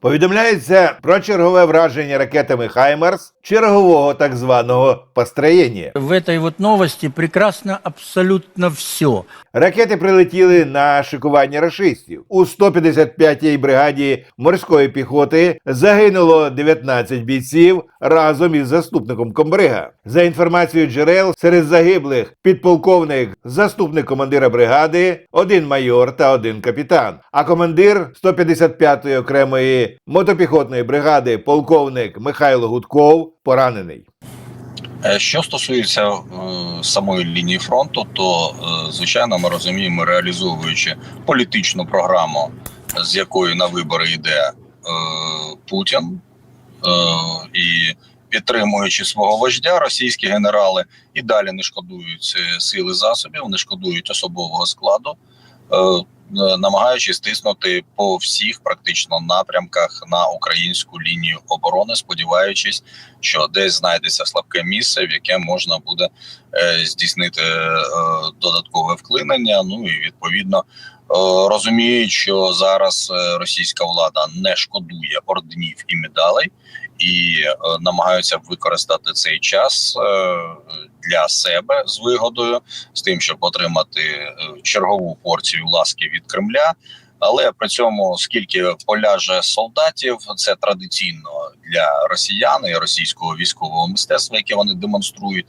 Повідомляється про чергове враження ракетами Хаймерс чергового так званого построєння. В этой вот новости прекрасно абсолютно все. Ракети прилетіли на шикування рашистів. У 155-й бригаді морської піхоти загинуло 19 бійців разом із заступником комбрига. За інформацією джерел, серед загиблих підполковник, заступник командира бригади, один майор та один капітан. А командир 155-ї окремої мотопіхотної бригади, полковник Михайло Гудков, поранений. Е, Що стосується е, самої лінії фронту, то е, звичайно ми розуміємо, реалізовуючи політичну програму, з якою на вибори йде е, Путін, е, і підтримуючи свого вождя, російські генерали і далі не шкодують е, сили засобів, не шкодують особового складу. е, Намагаючись тиснути по всіх практично напрямках на українську лінію оборони, сподіваючись, що десь знайдеться слабке місце, в яке можна буде е, здійснити е, додаткове вклинення. Ну і відповідно е, розуміють, що зараз е, російська влада не шкодує орденів і медалей, і е, намагаються використати цей час е, для себе з вигодою, з тим, щоб отримати е, чергову порцію ласки від Кремля. Але при цьому скільки поляже солдатів, це традиційно для росіян і російського військового мистецтва, яке вони демонструють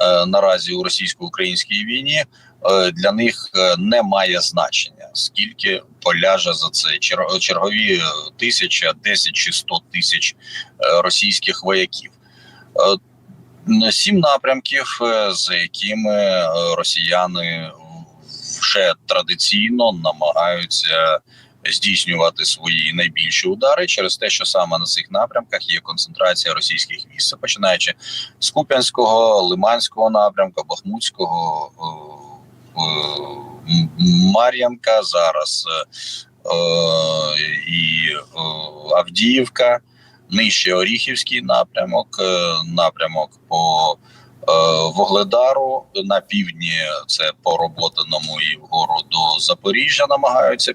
е, наразі у російсько-українській війні. Е, Для них е, не має значення, скільки поляже за це чергові е, тисяча, десять чи сто тисяч російських вояків. Сім напрямків, за якими росіяни вже традиційно намагаються здійснювати свої найбільші удари через те, що саме на цих напрямках є концентрація російських військ, починаючи з Куп'янського, Лиманського напрямка, Бахмутського, Мар'янка, зараз е, е, і е, Авдіївка, нижче Оріхівський напрямок, е, напрямок по е, Вогледару на півдні це по роботаному і вгору до Запоріжжя намагаються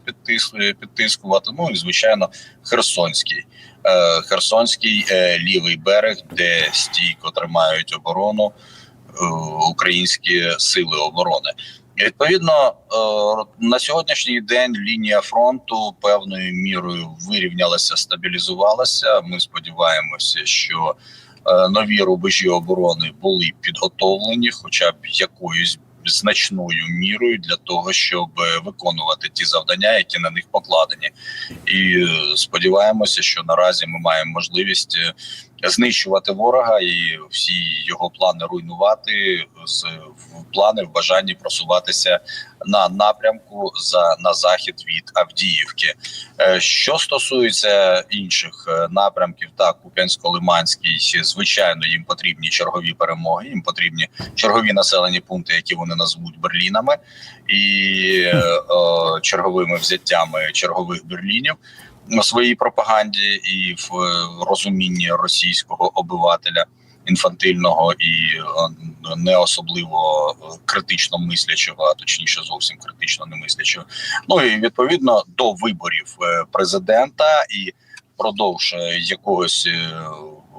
підтискувати. Ну і звичайно, Херсонський. Е, Херсонський е, лівий берег, де стійко тримають оборону е, українські сили оборони. Відповідно, е, на сьогоднішній день лінія фронту певною мірою вирівнялася, стабілізувалася. Ми сподіваємося, що е, нові рубежі оборони були підготовлені, хоча б якоюсь значною мірою для того, щоб виконувати ті завдання, які на них покладені. І е, сподіваємося, що наразі ми маємо можливість знищувати ворога і всі його плани руйнувати з в плани в бажанні просуватися на напрямку за на захід від Авдіївки. Е, Що стосується інших е, напрямків, так Куп'янсько-Лиманський, звичайно, їм потрібні чергові перемоги. Їм потрібні чергові населені пункти, які вони назвуть Берлінами, і е, е, черговими взяттями чергових Берлінів своїй пропаганді і в е, розумінні російського обивателя інфантильного і е, не особливо е, критично мислячого, а точніше зовсім критично не мислячого. Ну і відповідно до виборів президента і впродовж е, якогось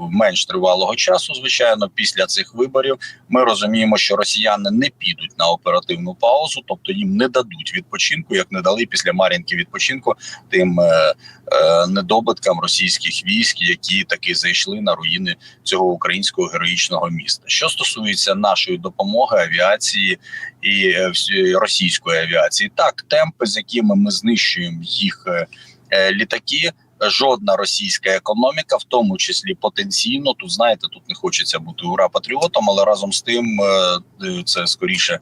менш тривалого часу, звичайно, після цих виборів ми розуміємо, що росіяни не підуть на оперативну паузу, тобто їм не дадуть відпочинку, як не дали після Мар'їнки відпочинку тим е, е, недобиткам російських військ, які таки зайшли на руїни цього українського героїчного міста. Що стосується нашої допомоги авіації і е, російської авіації, так темпи, з якими ми знищуємо їх е, е, літаки. Жодна російська економіка, в тому числі потенційно, тут знаєте, тут не хочеться бути ура патріотом, але разом з тим е, це скоріше е,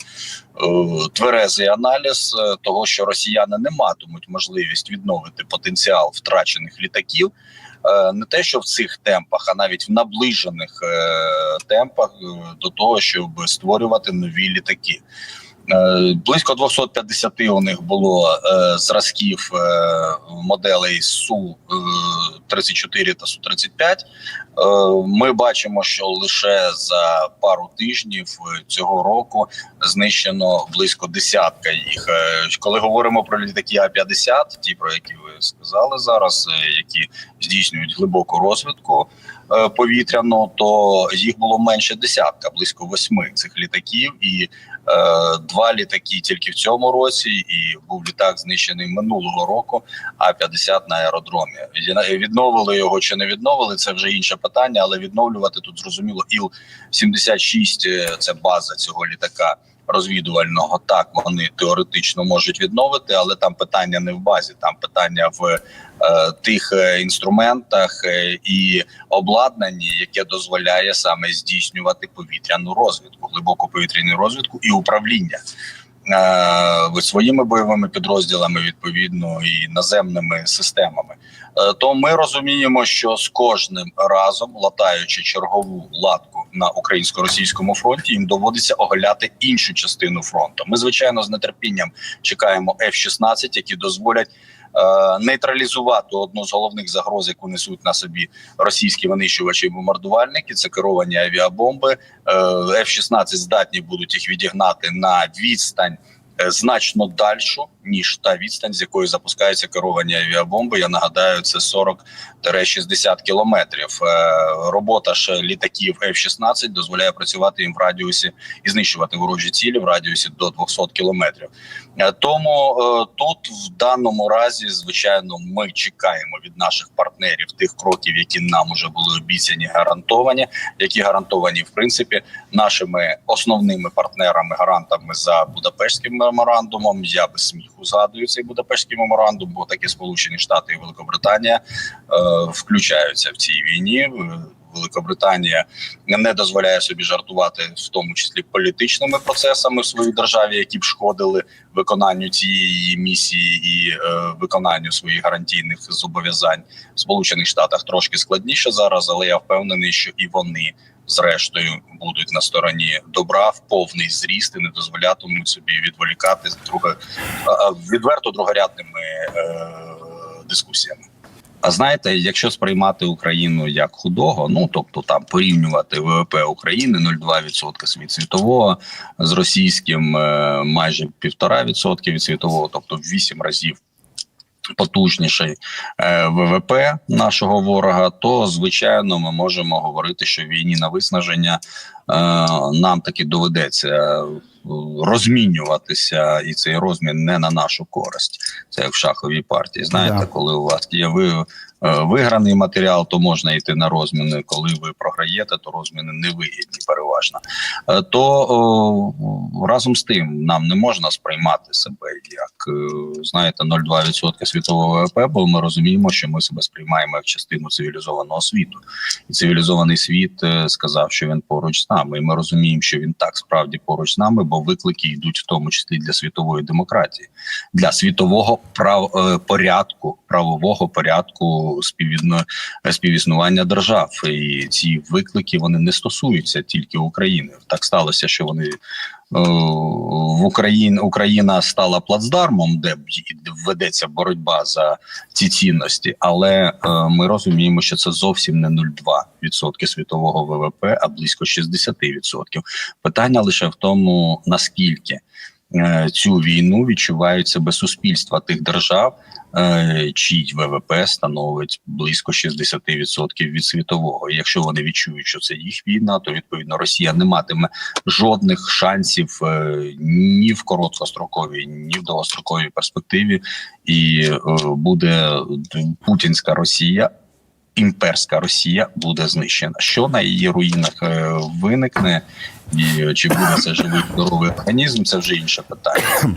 тверезий аналіз е, того, що росіяни не матимуть можливість відновити потенціал втрачених літаків. Не те, що в цих темпах, а навіть в наближених темпах до того, щоб створювати нові літаки. Е, Близько 250 у них було е, зразків е, моделей су Су-34 та Су-35. Е, Ми бачимо, що лише за пару тижнів цього року знищено близько десятка їх. Коли говоримо про літаки А-50, ті про які ви сказали зараз, які здійснюють глибоку розвідку повітряну, то їх було менше десятка, близько восьми цих літаків, і два літаки тільки в цьому році, і був літак знищений минулого року. А-50 на аеродромі. Відновили його чи не відновили, це вже інше питання, але відновлювати тут зрозуміло. Іл-76 е, – це база цього літака розвідувального. Так, вони теоретично можуть відновити, але там питання не в базі, там питання в е, тих е, інструментах е, і обладнанні, яке дозволяє саме здійснювати повітряну розвідку, глибоку повітряну розвідку і управління. е, Своїми бойовими підрозділами відповідно і наземними системами, то ми розуміємо, що з кожним разом, латаючи чергову латку на українсько-російському фронті, їм доводиться оголяти іншу частину фронту. Ми звичайно з нетерпінням чекаємо F-16, які дозволять е, нейтралізувати одну з головних загроз, яку несуть на собі російські винищувачі і бомбардувальники. Це керовані авіабомби. Е, F-16 здатні будуть їх відігнати на відстань. е, Значно дальшу ніж та відстань, з якої запускаються керовані авіабомби. Я нагадаю, це 40-60 кілометрів. Е, Робота ж літаків F-16 дозволяє працювати їм в радіусі і знищувати ворожі цілі в радіусі до 200 кілометрів. Е, Тому е, тут в даному разі, звичайно, ми чекаємо від наших партнерів тих кроків, які нам уже були обіцяні, гарантовані, які гарантовані в принципі нашими основними партнерами, гарантами за Будапештським меморандумом. Я без сміху згадую цей Будапештський меморандум, бо такі Сполучені Штати і Великобританія е, включаються в цій війні. Е, Великобританія не дозволяє собі жартувати, в тому числі політичними процесами в своїй державі, які б шкодили виконанню цієї місії і е, виконанню своїх гарантійних зобов'язань в Сполучених Штатах трошки складніше зараз, але я впевнений, що і вони. Зрештою будуть на стороні добра в повний зріст і не дозволятимуть собі відволікати друга а, а, відверто другорядними е, дискусіями. А знаєте, якщо сприймати Україну як худого, ну тобто там порівнювати ВВП України 0,2% від світового з російським е, майже 1,5% від світового, тобто в 8 разів потужніший е, ВВП нашого ворога, то звичайно ми можемо говорити, що війні на виснаження нам таки доведеться е, розмінюватися, і цей розмін не на нашу користь. Це як в шаховій партії. Знаєте, Да. коли у вас є ви. е, Виграний матеріал, то можна йти на розміни. Коли ви програєте, то розміни невигідні переважно. Е, То о, разом з тим нам не можна сприймати себе як е, знаєте 0,2% світового ВВП, бо ми розуміємо, що ми себе сприймаємо як частину цивілізованого світу, і цивілізований світ е, сказав, що він поруч з нами. І ми розуміємо, що він так справді поруч з нами, бо виклики йдуть в тому числі для світової демократії, для світового прав е, порядку, правового порядку співвідно співіснування держав. І ці виклики вони не стосуються тільки України. Так сталося, що вони. Е, В Україні Україна стала плацдармом, де ведеться боротьба за ці цінності, але е, ми розуміємо, що це зовсім не 0,2% світового ВВП, а близько 60%. Питання лише в тому, наскільки е, цю війну відчувають себе суспільства тих держав, чий ВВП становить близько 60% від світового. Якщо вони відчують, що це їх війна, то відповідно Росія не матиме жодних шансів е, ні в короткостроковій, ні в довгостроковій перспективі, і е, буде путінська Росія. Імперська Росія буде знищена. Що на її руїнах е, виникне, і чи буде це живий здоровий організм, це вже інше питання.